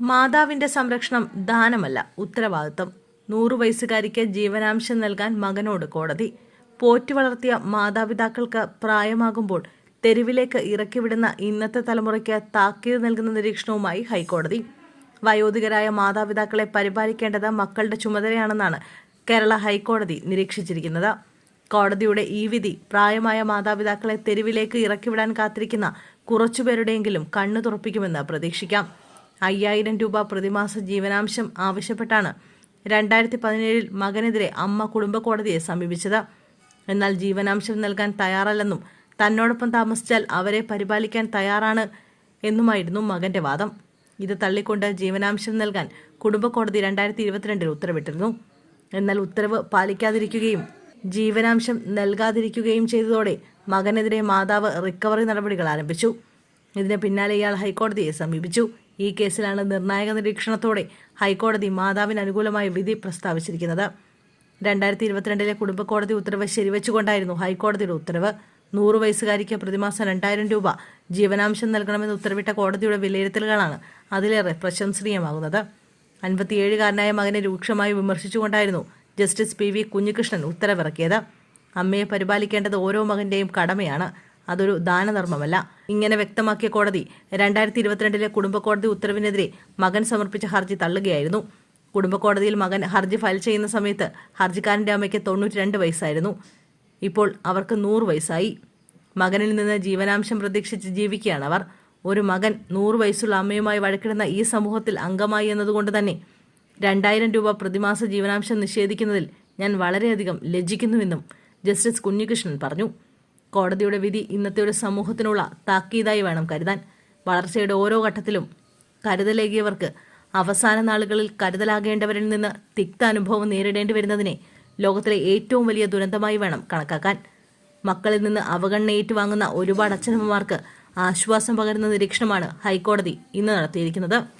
മാതാവിന്റെ സംരക്ഷണം ദാനമല്ല ഉത്തരവാദിത്വം. നൂറു വയസ്സുകാരിക്ക് ജീവനാംശം നൽകാൻ മകനോട് കോടതി. പോറ്റി വളർത്തിയ മാതാപിതാക്കൾക്ക് പ്രായമാകുമ്പോൾ തെരുവിലേക്ക് ഇറക്കിവിടുന്ന ഇന്നത്തെ തലമുറയ്ക്ക് താക്കീത് നൽകുന്ന നിരീക്ഷണവുമായി ഹൈക്കോടതി. വയോധികരായ മാതാപിതാക്കളെ പരിപാലിക്കേണ്ടത് മക്കളുടെ ചുമതലയാണെന്നാണ് കേരള ഹൈക്കോടതി നിരീക്ഷിച്ചിരിക്കുന്നത്. കോടതിയുടെ ഈ വിധി പ്രായമായ മാതാപിതാക്കളെ തെരുവിലേക്ക് ഇറക്കിവിടാൻ കാത്തിരിക്കുന്ന കുറച്ചുപേരുടെയെങ്കിലും കണ്ണു തുറപ്പിക്കുമെന്ന് പ്രതീക്ഷിക്കാം. അയ്യായിരം രൂപ പ്രതിമാസ ജീവനാംശം ആവശ്യപ്പെട്ടാണ് രണ്ടായിരത്തി പതിനേഴിൽ മകനെതിരെ അമ്മ കുടുംബ കോടതിയെ സമീപിച്ചത്. എന്നാൽ ജീവനാംശം നൽകാൻ തയ്യാറല്ലെന്നും തന്നോടൊപ്പം താമസിച്ചാൽ അവരെ പരിപാലിക്കാൻ തയ്യാറാണ് എന്നുമായിരുന്നു മകന്റെ വാദം. ഇത് തള്ളിക്കൊണ്ട് ജീവനാംശം നൽകാൻ കുടുംബ കോടതി രണ്ടായിരത്തി ഇരുപത്തിരണ്ടിൽ ഉത്തരവിട്ടിരുന്നു. എന്നാൽ ഉത്തരവ് പാലിക്കാതിരിക്കുകയും ജീവനാംശം നൽകാതിരിക്കുകയും ചെയ്തതോടെ മകനെതിരെ മാതാവ് റിക്കവറി നടപടികൾ ആരംഭിച്ചു. ഇതിന് പിന്നാലെ ഇയാൾ ഹൈക്കോടതിയെ സമീപിച്ചു. ഈ കേസിലാണ് നിർണായക നിരീക്ഷണത്തോടെ ഹൈക്കോടതി മാതാവിന് അനുകൂലമായ വിധി പ്രസ്താവിച്ചിരിക്കുന്നത്. രണ്ടായിരത്തി ഇരുപത്തിരണ്ടിലെ കുടുംബ കോടതി ഉത്തരവ് ശരിവെച്ചുകൊണ്ടായിരുന്നു ഹൈക്കോടതിയുടെ ഉത്തരവ്. നൂറ് വയസ്സുകാരിക്ക് പ്രതിമാസം രണ്ടായിരം രൂപ ജീവനാംശം നൽകണമെന്ന് ഉത്തരവിട്ട കോടതിയുടെ വിലയിരുത്തലുകളാണ് അതിലേറെ പ്രശംസനീയമാകുന്നത്. അൻപത്തിയേഴുകാരനായ മകനെ രൂക്ഷമായി വിമർശിച്ചുകൊണ്ടായിരുന്നു ജസ്റ്റിസ് പി വി കുഞ്ഞികൃഷ്ണൻ ഉത്തരവിറക്കിയത്. അമ്മയെ പരിപാലിക്കേണ്ടത് ഓരോ മകന്റെയും കടമയാണ്. അതൊരു ദാനധർമ്മമല്ല. ഇങ്ങനെ വ്യക്തമാക്കിയ കോടതി രണ്ടായിരത്തി ഇരുപത്തിരണ്ടിലെ കുടുംബ കോടതി ഉത്തരവിനെതിരെ മകൻ സമർപ്പിച്ച ഹർജി തള്ളുകയായിരുന്നു. കുടുംബ കോടതിയിൽ മകൻ ഹർജി ഫയൽ ചെയ്യുന്ന സമയത്ത് ഹർജിക്കാരന്റെ അമ്മയ്ക്ക് തൊണ്ണൂറ്റി രണ്ട് വയസ്സായിരുന്നു. ഇപ്പോൾ അവർക്ക് നൂറ് വയസ്സായി. മകനിൽ നിന്ന് ജീവനാംശം പ്രതീക്ഷിച്ച് ജീവിക്കുകയാണ് അവർ. ഒരു മകൻ നൂറ് വയസ്സുള്ള അമ്മയുമായി വഴക്കിടുന്ന ഈ സമൂഹത്തിൽ അംഗമായി എന്നതുകൊണ്ട് തന്നെ രണ്ടായിരം രൂപ പ്രതിമാസ ജീവനാംശം നിഷേധിക്കുന്നതിൽ ഞാൻ വളരെയധികം ലജ്ജിക്കുന്നുവെന്നും ജസ്റ്റിസ് കുഞ്ഞികൃഷ്ണൻ പറഞ്ഞു. കോടതിയുടെ വിധി ഇന്നത്തെ ഒരു സമൂഹത്തിനുള്ള താക്കീതായി വേണം കരുതാൻ. വളർച്ചയുടെ ഓരോ ഘട്ടത്തിലും കരുതലേകിയവർക്ക് അവസാന നാളുകളിൽ കരുതലാകേണ്ടവരിൽ നിന്ന് തിക്ത അനുഭവം നേരിടേണ്ടി വരുന്നതിനെ ലോകത്തിലെ ഏറ്റവും വലിയ ദുരന്തമായി വേണം കണക്കാക്കാൻ. മക്കളിൽ നിന്ന് അവഗണന ഏറ്റുവാങ്ങുന്ന ഒരുപാട് അച്ഛനമ്മമാർക്ക് ആശ്വാസം പകരുന്ന നിരീക്ഷണമാണ് ഹൈക്കോടതി ഇന്ന് നടത്തിയിരിക്കുന്നത്.